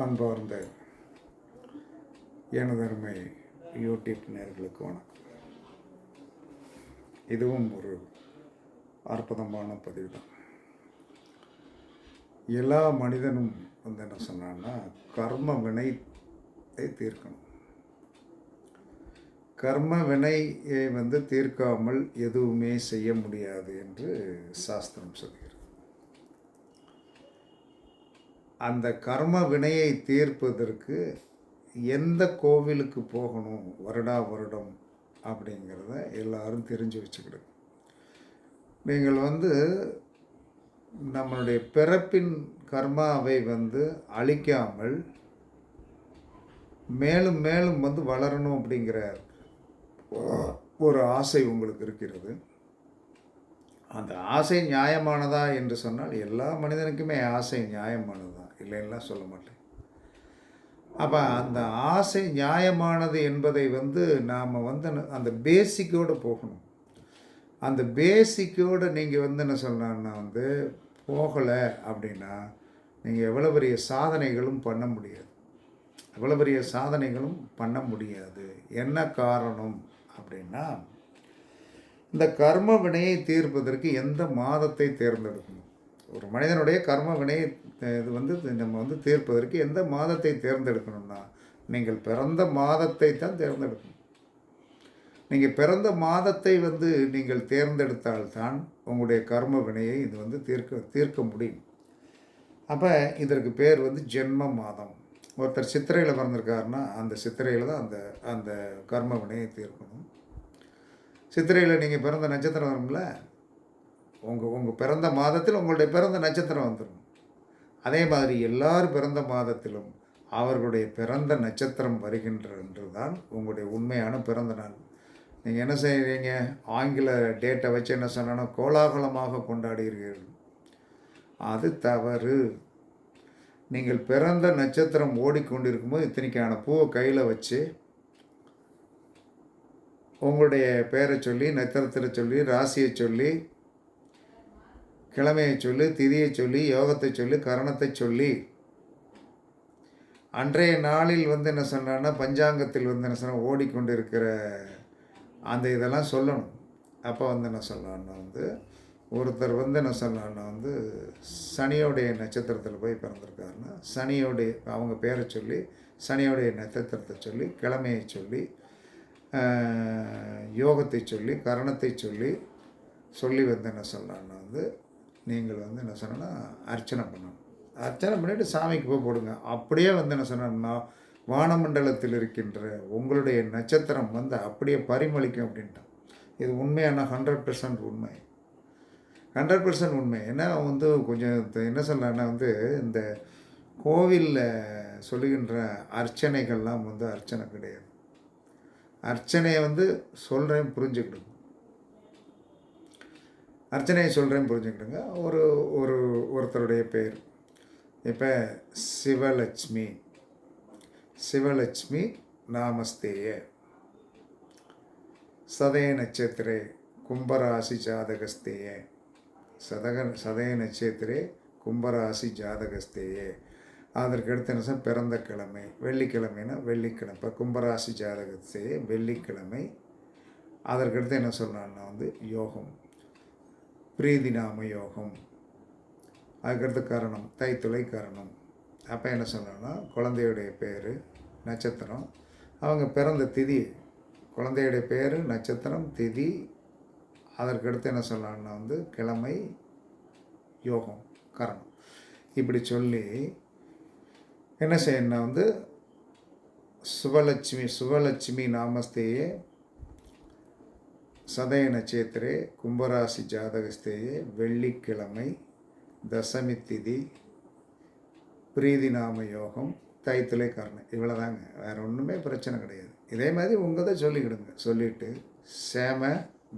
அன்பார்ந்த எனதருமை யூடியூப் நேர்களுக்கு வணக்கம். இதுவும் ஒரு அற்புதமான பதிவு தான் எல்லா மனிதனும் வந்து என்ன சொன்னான்னா கர்ம வினையை தீர்க்கணும். கர்ம வினையை வந்து தீர்க்காமல் எதுவுமே செய்ய முடியாது என்று சாஸ்திரம் சொல்கிறது. அந்த கர்ம வினையை தீர்ப்பதற்கு எந்த கோவிலுக்கு போகணும் வருடா வருடம் அப்படிங்கிறத எல்லாரும் தெரிஞ்சு வச்சுக்கிடுங்க. நீங்கள் வந்து நம்மளுடைய பிறப்பின் கர்மாவை வந்து அழிக்காமல் மேலும் மேலும் வந்து வளரணும் அப்படிங்கிற ஒரு ஆசை உங்களுக்கு இருக்கிறது. அந்த ஆசை நியாயமானதா என்று சொன்னால் எல்லா மனிதனுக்குமே ஆசை நியாயமானது தான் இல்லைன்னா சொல்ல மாட்டேன். அப்போ அந்த ஆசை நியாயமானது என்பதை வந்து நாம் வந்து அந்த பேசிக்கோடு போகணும். அந்த பேசிக்கோடு நீங்கள் வந்து என்ன சொல்லணும்னா வந்து போகலை அப்படின்னா நீங்கள் எவ்வளோ பெரிய சாதனைகளும் பண்ண முடியாது. எவ்வளோ பெரிய சாதனைகளும் பண்ண முடியாது. என்ன காரணம் அப்படின்னா இந்த கர்ம வினையை தீர்ப்பதற்கு எந்த மாதத்தை தேர்ந்தெடுக்கணும்? ஒரு மனிதனுடைய கர்ம வினையை இது வந்து நம்ம வந்து தீர்ப்பதற்கு எந்த மாதத்தை தேர்ந்தெடுக்கணும்னா நீங்கள் பிறந்த மாதத்தை தான் தேர்ந்தெடுக்கணும். நீங்கள் பிறந்த மாதத்தை வந்து நீங்கள் தேர்ந்தெடுத்தால்தான் உங்களுடைய கர்ம வினையை இது வந்து தீர்க்க தீர்க்க முடியும். அப்போ இதற்கு பேர் வந்து ஜென்ம மாதம். ஒருத்தர் சித்திரையில் பிறந்திருக்காருன்னா அந்த சித்திரையில் தான் அந்த அந்த கர்ம வினையை தீர்க்கணும். சித்திரையில் நீங்கள் பிறந்த நட்சத்திரம் வரும்ல உங்கள் உங்கள் பிறந்த மாதத்தில் உங்களுடைய பிறந்த நட்சத்திரம் வந்துடும் அதே மாதிரி எல்லார் பிறந்த மாதத்திலும் அவர்களுடைய பிறந்த நட்சத்திரம் வருகின்ற என்று தான் உங்களுடைய உண்மையான பிறந்த நாள். நீங்கள் என்ன செய்கிறீங்க ஆங்கில டேட்டை வச்சு என்ன சொன்னா கோலாகலமாக கொண்டாடுகிறீர்கள். அது தவறு. நீங்கள் பிறந்த நட்சத்திரம் ஓடிக்கொண்டிருக்கும்போது இத்தனைக்கான பூவை கையில் வச்சு உங்களுடைய பேரை சொல்லி நட்சத்திரத்தை சொல்லி ராசியை சொல்லி கிழமையை சொல்லி திதியை சொல்லி யோகத்தை சொல்லி கரணத்தை சொல்லி. அன்றைய நாளில் வந்து என்ன சொன்னான்னா பஞ்சாங்கத்தில் வந்து என்ன சொன்னால் ஓடிக்கொண்டிருக்கிற அந்த இதெல்லாம் சொல்லணும். அப்போ வந்து என்ன சொல்லலான்னா வந்து ஒருத்தர் வந்து என்ன சொல்லலான்னா வந்து சனியோடைய நட்சத்திரத்தில் போய் பிறந்திருக்காருன்னா சனியோடைய அவங்க பேரை சொல்லி சனியோடைய நட்சத்திரத்தை சொல்லி கிழமையை சொல்லி யோகத்தை சொல்லி கரணத்தை சொல்லி சொல்லி வந்து என்ன சொல்லலான்னா வந்து நீங்கள் வந்து என்ன சொன்னா அர்ச்சனை பண்ணணும். அர்ச்சனை பண்ணிவிட்டு சாமிக்கு போய் போடுங்க. அப்படியே வந்து என்ன சொன்னோம்னா வானமண்டலத்தில் இருக்கின்ற உங்களுடைய நட்சத்திரம் வந்து அப்படியே பரிமளிக்கும் அப்படின்ட்டான். இது உண்மையான ஹண்ட்ரட் பர்சன்ட் உண்மை. ஹண்ட்ரட் பர்சன்ட் உண்மை. ஏன்னா வந்து கொஞ்சம் என்ன சொல்லலாம்னா வந்து இந்த கோவிலில் சொல்லுகின்ற அர்ச்சனைகள்லாம் வந்து அர்ச்சனை கிடையாது. அர்ச்சனையை வந்து சொல்கிறேன் புரிஞ்சுக்கிடுங்க. அர்ச்சனையை சொல்கிறேன் புரிஞ்சுக்கிடுங்க. ஒரு ஒரு ஒருத்தருடைய பேர். இப்போ சிவலட்சுமி. சிவலட்சுமி நாமஸ்தேய. சதய நட்சத்திரே கும்பராசி ஜாதகஸ்தேய. சதக சதய நட்சத்திரே கும்பராசி ஜாதகஸ்தேயே. அதற்கடுத்து என்ன சார் பிறந்த கிழமை வெள்ளிக்கிழமைனா வெள்ளிக்கிழமை. இப்போ கும்பராசி ஜாதகத்தையே வெள்ளிக்கிழமை. அதற்கடுத்து என்ன சொல்லலான்னா வந்து யோகம். பிரீதி நாம யோகம் அதுக்கடுத்து கரணம் தைத்துளை கரணம். அப்போ என்ன சொல்லணும்னா குழந்தையுடைய பேர் நட்சத்திரம். அவங்க பிறந்த திதி குழந்தையுடைய பேர் நட்சத்திரம் திதி. அதற்கடுத்து என்ன சொல்லலாம்னா வந்து கிழமை யோகம் கரணம். இப்படி சொல்லி என்ன செய்யணும்னா வந்து சுபலட்சுமி சுபலட்சுமி நாமஸ்தேயே சதய நட்சத்திரே கும்பராசி ஜாதகஸ்தேயே வெள்ளிக்கிழமை தசமி திதி பிரீதி நாம யோகம் தைத்துளை இவ்வளோ இவ்வளோதாங்க வேறு ஒன்றுமே பிரச்சனை கிடையாது. இதே மாதிரி உங்கள் தான் சொல்லிக்கிடுங்க. சொல்லிவிட்டு சேம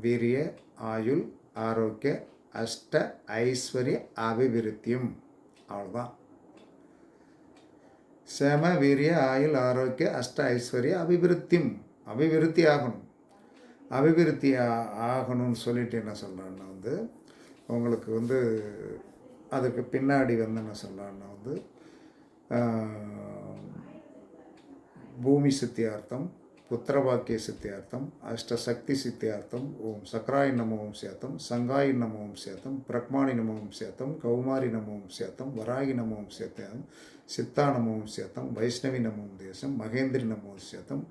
வீரிய ஆயுள் ஆரோக்கிய அஷ்ட ஐஸ்வர்ய அபிவிருத்தியும். அவ்வளோதான் சேம வீரிய ஆயுள் ஆரோக்கிய அஷ்ட ஐஸ்வர்ய அபிவிருத்தியும். அபிவிருத்தி ஆகணும் அபிவிருத்தி ஆகணும்னு சொல்லிட்டு என்ன சொல்கிறான்னா வந்து உங்களுக்கு வந்து அதுக்கு பின்னாடி வந்து என்ன சொல்கிறான்னா வந்து பூமி சித்தியார்த்தம் புத்திரவாக்கிய சித்தியார்த்தம் அஷ்டசக்தி சித்தியார்த்தம் ஓம் சக்கராய் நமோம் சேத்தம் சங்காய் நமோம் சேத்தம் பிரக்மாணி நமோம் சேத்தம் கௌமாரி நமோம் சேத்தம் வராகி நமோம் சேத்தம் சித்தா நமோம் சேத்தம் வைஷ்ணவி நமோம் தேசம் மகேந்திரி நமோம் சேத்தம்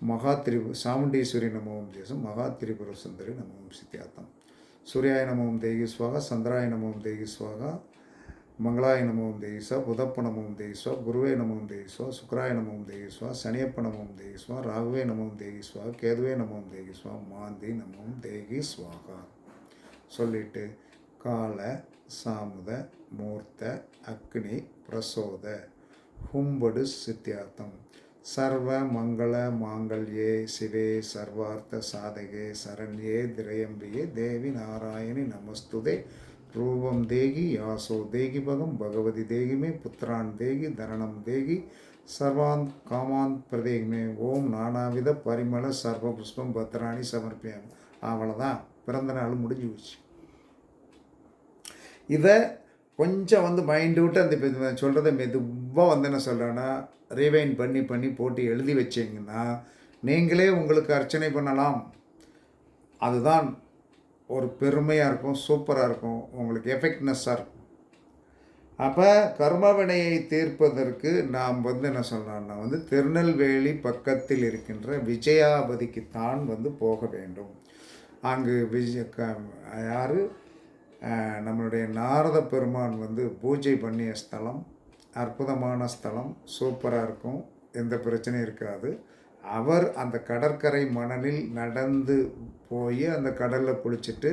மகா திரிபு சாமுண்டீஸ்வரி நமோம் தேசம் மகா திரிபுர சுந்தரி நமோம் சித்தியாத்தம் சூரியாய நமோம் தேகி சந்திராய நமோம் தேகிஸ்வாகா மங்களாய நமோம் தேகிஸ்வா புதப்ப நமோம் தேகிஸ்வா குருவே நமோம் தேகிஸ்வா சுக்கராய நமோம் தேகிஸ்வா சனியப்ப நமோம் தேகிஸ்வா ராகுவே நமோம் தேகிஸ்வா கேதுவே நமோம் தேகிஸ்வா மாந்தி நமோம் தேகி சொல்லிட்டு கால சாமுத மூர்த்த அக்னி பிரசோத ஹும்படு சித்தியார்த்தம் சர்வ மங்கள மாங்கல்யே சிவே சர்வார்த்த சாதகே சரண்யே திரையம்பியே தேவி நாராயணி நமஸ்துதே. ரூபம் தேகி யாசோ தேகி பகம் பகவதி தேகிமே புத்திரான் தேகி தரணம் தேகி சர்வாந்த் காமாந்த் பிரதேகிமே ஓம் நானாவித பரிமள சர்வ புஷ்பம் பத்ராணி சமர்ப்பியம். அவ்வளோதான் பிறந்த நாள் முடிஞ்சு போச்சு. இதை கொஞ்சம் வந்து மைண்டு விட்டு அந்த சொல்கிறத மெதுவாக வந்து என்ன சொல்கிறேன்னா ரீவைன் பண்ணி பண்ணி போட்டு எழுதி வச்சிங்கன்னா நீங்களே உங்களுக்கு அர்ச்சனை பண்ணலாம். அதுதான் ஒரு பெருமையாக இருக்கும் சூப்பராக இருக்கும் உங்களுக்கு எஃபெக்ட்னஸ்ஸாக இருக்கும். அப்போ கர்மவினையை தீர்ப்பதற்கு நாம் வந்து என்ன சொல்லலாம்னா வந்து திருநெல்வேலி பக்கத்தில் இருக்கின்ற விஜயாபதிக்குத்தான் வந்து போக வேண்டும். அங்கு விஜய க யார்? நம்மளுடைய நாரத பெருமான் வந்து பூஜை பண்ணிய ஸ்தலம். அற்புதமான ஸ்தலம் சூப்பராக இருக்கும் எந்த பிரச்சனையும் இருக்காது. அவர் அந்த கடற்கரை மணலில் நடந்து போய் அந்த கடலில் குளிச்சுட்டு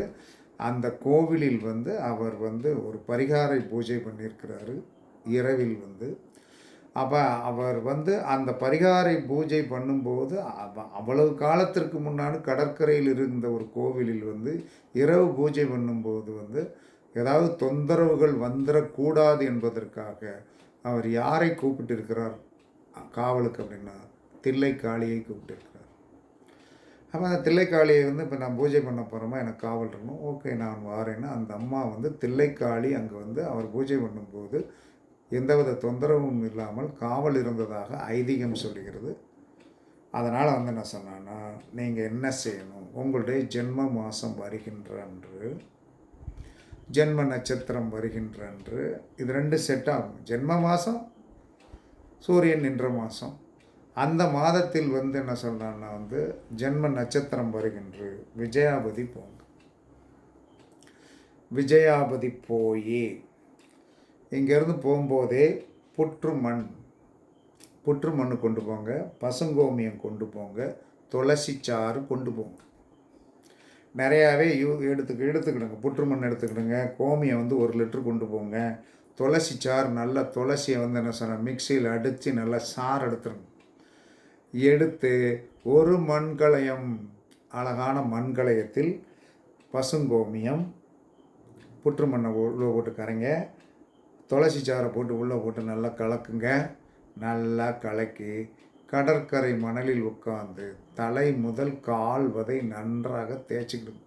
அந்த கோவிலில் வந்து அவர் வந்து ஒரு பரிகாரை பூஜை பண்ணியிருக்கிறாரு இரவில் வந்து. அப்போ அவர் வந்து அந்த பரிகாரை பூஜை பண்ணும்போது அவ்வளவு காலத்திற்கு முன்னாடி கடற்கரையில் இருந்த ஒரு கோவிலில் வந்து இரவு பூஜை பண்ணும்போது வந்து ஏதாவது தொந்தரவுகள் வந்துடக்கூடாது என்பதற்காக அவர் யாரை கூப்பிட்டு இருக்கிறார் காவலுக்கு அப்படின்னா தில்லைக்காளியை கூப்பிட்டுருக்கிறார். அப்போ அந்த தில்லைக்காளியை வந்து இப்போ நான் பூஜை பண்ண போகிறோமா எனக்கு காவல் இருக்கணும். ஓகே நான் வாரேன்னா அந்த அம்மா வந்து தில்லைக்காளி அங்கே வந்து அவர் பூஜை பண்ணும்போது எந்தவித தொந்தரவும் இல்லாமல் காவல் இருந்ததாக ஐதீகம் சொல்லுகிறது அதனால் வந்து என்ன சொன்னான்னா நீங்கள் என்ன செய்யணும்? உங்களுடைய ஜென்ம மாதம் வருகின்ற அன்று ஜென்ம நட்சத்திரம் வருகின்ற அன்று இது ரெண்டு செட் ஆகும். ஜென்ம மாதம் சூரியன் நின்ற மாதம் அந்த மாதத்தில் வந்து என்ன சொல்கிறான்னா வந்து ஜென்ம நட்சத்திரம் வருகின்ற விஜயாபதி போங்க. விஜயாபதி போய். இங்கேருந்து போகும்போதே புற்று மண் புற்று மண் கொண்டு போங்க பசுங்கோமியம் கொண்டு போங்க துளசி சாறு கொண்டு போங்க. நிறையாவே யூ எடுத்துக்க எடுத்துக்கிடுங்க. புற்றுமண் எடுத்துக்கிடுங்க. கோமியம் வந்து ஒரு லிட்ரு கொண்டு போங்க. துளசி சாறு நல்லா துளசியை வந்து என்ன சொன்ன மிக்சியில் அடித்து நல்லா சாறு எடுத்துருங்க. எடுத்து ஒரு மண்கலயம் அழகான மண்கலயத்தில் பசுங்கோமியம் புற்று மண்ணை உள்ளே போட்டு கரைங்க. துளசி சாரை போட்டு உள்ளே போட்டு நல்லா கலக்குங்க. நல்லா கலக்கி கடற்கரை மணலில் உட்காந்து தலை முதல் கால் வரை நன்றாக தேய்ச்சிக்கிடுங்க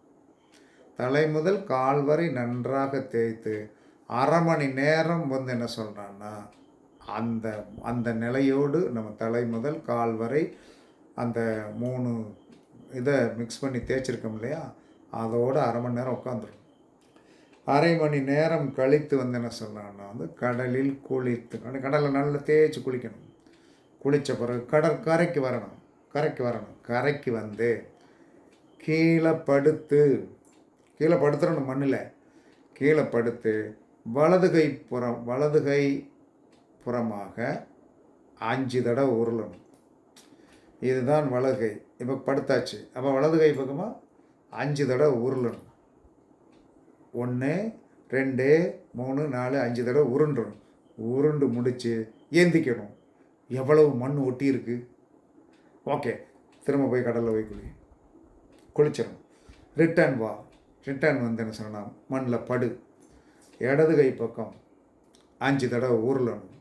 தலை முதல் கால் வரை நன்றாக தேய்த்து அரை மணி நேரம் வந்து என்ன சொல்கிறான்னா அந்த அந்த நிலையோடு நம்ம தலை முதல் கால் வரை அந்த மூணு இதை மிக்ஸ் பண்ணி தேய்ச்சிருக்கோம் இல்லையா? அதோடு அரை மணி நேரம் உட்காந்துரும் அரை மணி நேரம் கழித்து வந்து என்ன சொல்லலாம்னா வந்து கடலில் குளித்து கடலை நல்லா தேய்ச்சி குளிக்கணும். குளித்த பிறகு கடற்கரைக்கு வரணும். கரைக்கு வரணும். கரைக்கு வந்து கீழே படுத்து கீழே படுத்துடணும் மண்ணில். கீழே படுத்து வலது கை புறம் வலது கை புறமாக அஞ்சு தடவை உருளணும். இதுதான் வலதுகை இப்போ படுத்தாச்சு. அப்போ வலது கை பக்கமாக அஞ்சு தடவை உருளணும். ஒன்று ரெண்டு மூணு நாலு அஞ்சு தடவை உருண்டுணும். உருண்டு முடித்து ஏந்திக்கணும். எவ்வளவு மண் ஒட்டி இருக்கு ஓகே திரும்ப போய் கடலில் போய் குளி. குளிச்சிடணும் ரிட்டர்ன் வா. ரிட்டர்ன் வந்து என்ன சொன்னால் மண்ணில் படு. இடது கை பக்கம் அஞ்சு தடவை உருளணும்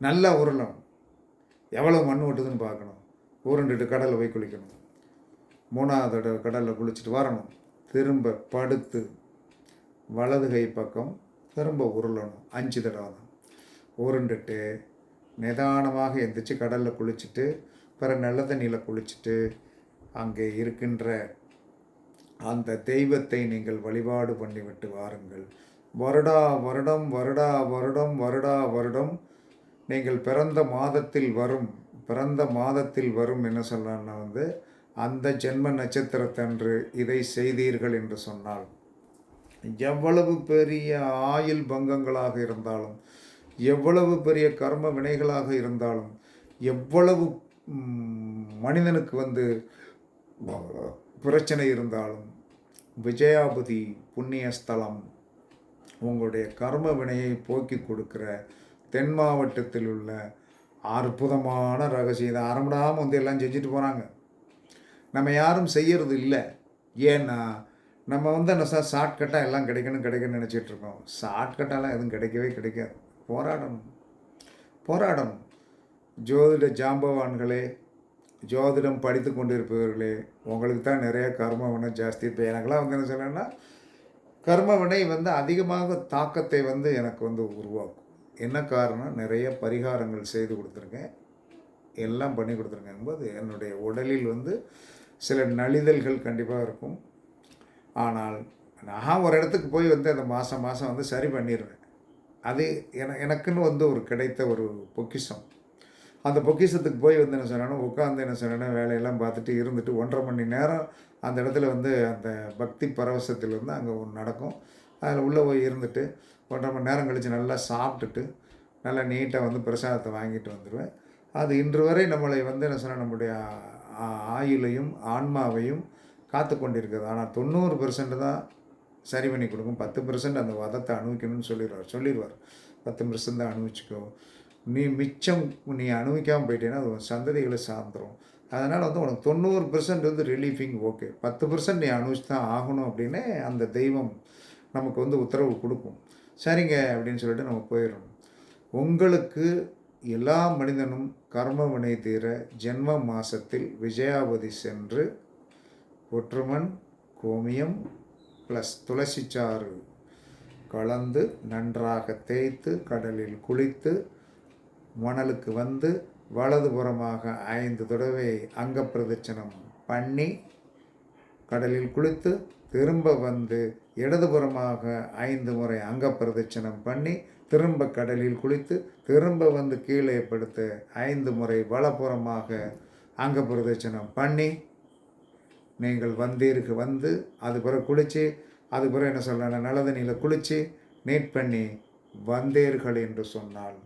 நல்லா உருளணும் எவ்வளோ மண் ஓட்டுதுன்னு பார்க்கணும். உருண்டுட்டு கடலில் போய் குளிக்கணும். மூணாவது தடவை கடலில் குளிச்சுட்டு வரணும். திரும்ப படுத்து வலது கை பக்கம் திரும்ப உருளணும் அஞ்சு தடவை தான். உருண்டுட்டு நிதானமாக எந்திரிச்சு கடலில் குளிச்சுட்டு பிறகு நல்ல தண்ணியில் குளிச்சுட்டு அங்கே இருக்கின்ற அந்த தெய்வத்தை நீங்கள் வழிபாடு பண்ணிவிட்டு வாருங்கள். வருடா வருடம் வருடா வருடம் வருடா வருடம் நீங்கள் பிறந்த மாதத்தில் வரும் பிறந்த மாதத்தில் வரும் என்ன சொல்லலாம்னா வந்து அந்த ஜென்ம நட்சத்திரத்தன்று இதை செய்தீர்கள் என்று சொன்னால் எவ்வளவு பெரிய ஆயுள் பங்கங்களாக இருந்தாலும் எவ்வளவு பெரிய கர்ம வினைகளாக இருந்தாலும் எவ்வளவு மனிதனுக்கு வந்து பிரச்சனை இருந்தாலும் விஜயாபதி புண்ணிய ஸ்தலம் உங்களுடைய கர்ம வினையை போக்கி கொடுக்குற தென் மாவட்டத்தில் உள்ள அற்புதமான ரகசியம். இதை ஆரம்பிடாமல் வந்து எல்லாம் செஞ்சுட்டு போகிறாங்க நம்ம யாரும் செய்யறது இல்லை. ஏன்னா நம்ம வந்து என்ன சார் ஷார்ட்கட்டாக எல்லாம் கிடைக்கணும் கிடைக்கணும்னு நினச்சிட்ருக்கோம் ஷார்ட்கட்டாலாம் எதுவும் கிடைக்கவே கிடைக்காது. போராடணும் போராடணும் ஜோதிட ஜாம்பவான்களே ஜோதிடம் படித்து கொண்டிருப்பவர்களே உங்களுக்கு தான் நிறைய கர்ம வினை ஜாஸ்தி. இப்போ எனக்கெல்லாம் வந்து என்ன சொன்னேன்னா கர்ம வினை வந்து அதிகமாக தாக்கத்தை வந்து எனக்கு வந்து உருவாக்கும். என்ன காரணம்? நிறைய பரிகாரங்கள் செய்து கொடுத்துருக்கேன். எல்லாம் பண்ணி கொடுத்துருக்கேன். என்பது என்னுடைய உடலில் வந்து சில நலிதல்கள் கண்டிப்பாக இருக்கும். ஆனால் நான் ஒரு இடத்துக்கு போய் வந்து அந்த மாதம் மாதம் வந்து சரி பண்ணிடுவேன். அது என எனக்குன்னு வந்து ஒரு கிடைத்த ஒரு பொக்கிஷம். அந்த பொக்கிஷத்துக்கு போய் வந்து என்ன சொன்னேன்னா உட்காந்து என்ன சொன்னேன்னா வேலையெல்லாம் பார்த்துட்டு இருந்துட்டு ஒன்றரை மணி நேரம் அந்த இடத்துல வந்து அந்த பக்தி பரவசத்தில் இருந்து அங்கே ஒன்று நடக்கும். அதில் உள்ளே போய் இருந்துட்டு ஒன்றரை மணி நேரம் கழித்து நல்லா சாப்பிட்டுட்டு நல்லா நீட்டாக வந்து பிரசாதத்தை வாங்கிட்டு வந்துடுவேன் அது இன்று வரை நம்மளை வந்து என்ன சொன்னால் நம்முடைய ஆயுளையும் ஆன்மாவையும் காத்து கொண்டிருக்கிறது ஆனால் தொண்ணூறு பெர்சன்ட் தான் சரி பண்ணி கொடுக்கும். பத்து பர்சன்ட் அந்த வதத்தை அனுபவிக்கணும்னு சொல்லிடுவார் சொல்லிடுவார். பத்து பர்சன்ட் தான் அனுபவிச்சுக்கோ நீ மிச்சம் நீ அனுபவிக்காமல் போயிட்டேன்னா அது சந்ததிகளை சார்ந்துடும் அதனால் வந்து உனக்கு தொண்ணூறு பர்சன்ட் வந்து ரிலீஃபிங் ஓகே பத்து பர்சன்ட் நீ அனுபவிச்சு தான் ஆகணும் அப்படின்னு அந்த தெய்வம் நமக்கு வந்து உத்தரவு கொடுக்கும். சரிங்க அப்படின்னு சொல்லிட்டு நம்ம போயிடணும் உங்களுக்கு எல்லா மனிதனும் கர்ம வினை தீர ஜென்ம மாசத்தில் விஜயாவதி சென்று ஒற்றுமன் கோமியம் ப்ளஸ் துளசிச்சாறு கலந்து நன்றாக தேய்த்து கடலில் குளித்து மணலுக்கு வந்து வலதுபுறமாக ஐந்து தடவை அங்கப்பிரதட்சணம் பண்ணி கடலில் குளித்து திரும்ப வந்து இடதுபுறமாக ஐந்து முறை அங்கப்பிரதட்சணம் பண்ணி திரும்ப கடலில் குளித்து திரும்ப வந்து கீழே படுத்து ஐந்து முறை வலப்புறமாக அங்கப்பிரதட்சணம் பண்ணி நீங்கள் வந்தீருக்கு வந்து அது பிறகு குளித்து அது பிறகு என்ன சொல்கிறேன் நல்ல தண்ணியில் குளித்து நீட் பண்ணி வந்தீர்கள் என்று சொன்னால்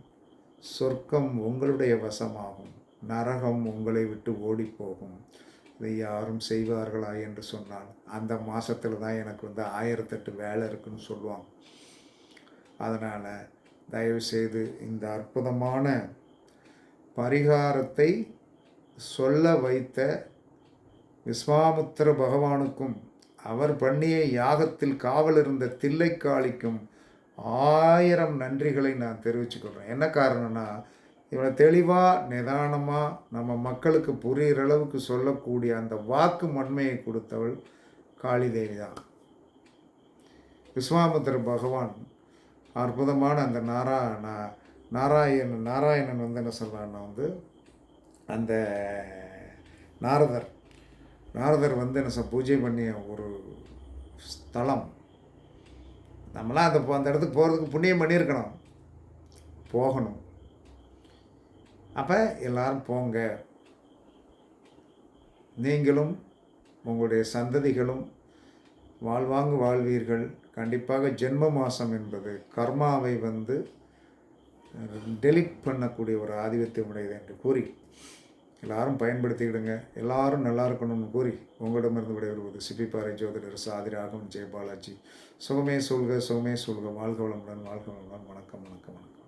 சொர்க்கம் உங்களுடைய வசமாகும். நரகம் உங்களை விட்டு ஓடிப்போகும். போகும் இதை யாரும் செய்வார்களா என்று சொன்னால் அந்த மாதத்தில் தான் எனக்கு வந்து ஆயிரத்தெட்டு வேலை இருக்குன்னு சொல்லுவாங்க. அதனால் தயவுசெய்து இந்த அற்புதமான பரிகாரத்தை சொல்ல வைத்த விஸ்வாமுத்திர பகவானுக்கும் அவர் பண்ணிய யாகத்தில் காவல் இருந்த தில்லைக்காளிக்கும் ஆயிரம் நன்றிகளை நான் தெரிவிச்சுக்கொள்கிறேன் என்ன காரணம்னா இவனை தெளிவாக நிதானமாக நம்ம மக்களுக்கு புரிகிற அளவுக்கு சொல்லக்கூடிய அந்த வாக்கு மண்மையை கொடுத்தவள் காளிதேவி தான். விஸ்வாமுத்திர பகவான் அற்புதமான அந்த நாரா நா- நாராயணன் நாராயணன் வந்து என்ன சொல்கிறான்னா வந்து அந்த நாரதர் நாரதர் வந்து என்ன பூஜை பண்ணிய ஒரு ஸ்தலம். நம்மளாம் அந்த அந்த இடத்துக்கு போகிறதுக்கு புண்ணியம் பண்ணியிருக்கணும். போகணும். அப்போ எல்லாரும் போங்க. நீங்களும் உங்களுடைய சந்ததிகளும் வாழ்வாங்கு வாழ்வீர்கள். கண்டிப்பாக ஜென்ம மாதம் என்பது கர்மாவை வந்து டெலிட் பண்ணக்கூடிய ஒரு ஆதிபத்தியம் உடையது என்று கூறி எல்லாரும் பயன்படுத்திக்கிடுங்க. எல்லாரும் நல்லா இருக்கணும்னு கூறி உங்களிடமிருந்து விடைபெறுவது சிப்பிப்பாறை ஜோதிடர் சாதிராகம் ஜெயபாலாஜி. சுகமே சொல்க சுகமே சொல்க வாழ்க வளமுடன் வாழ்க வளமுடன். வணக்கம் வணக்கம் வணக்கம்.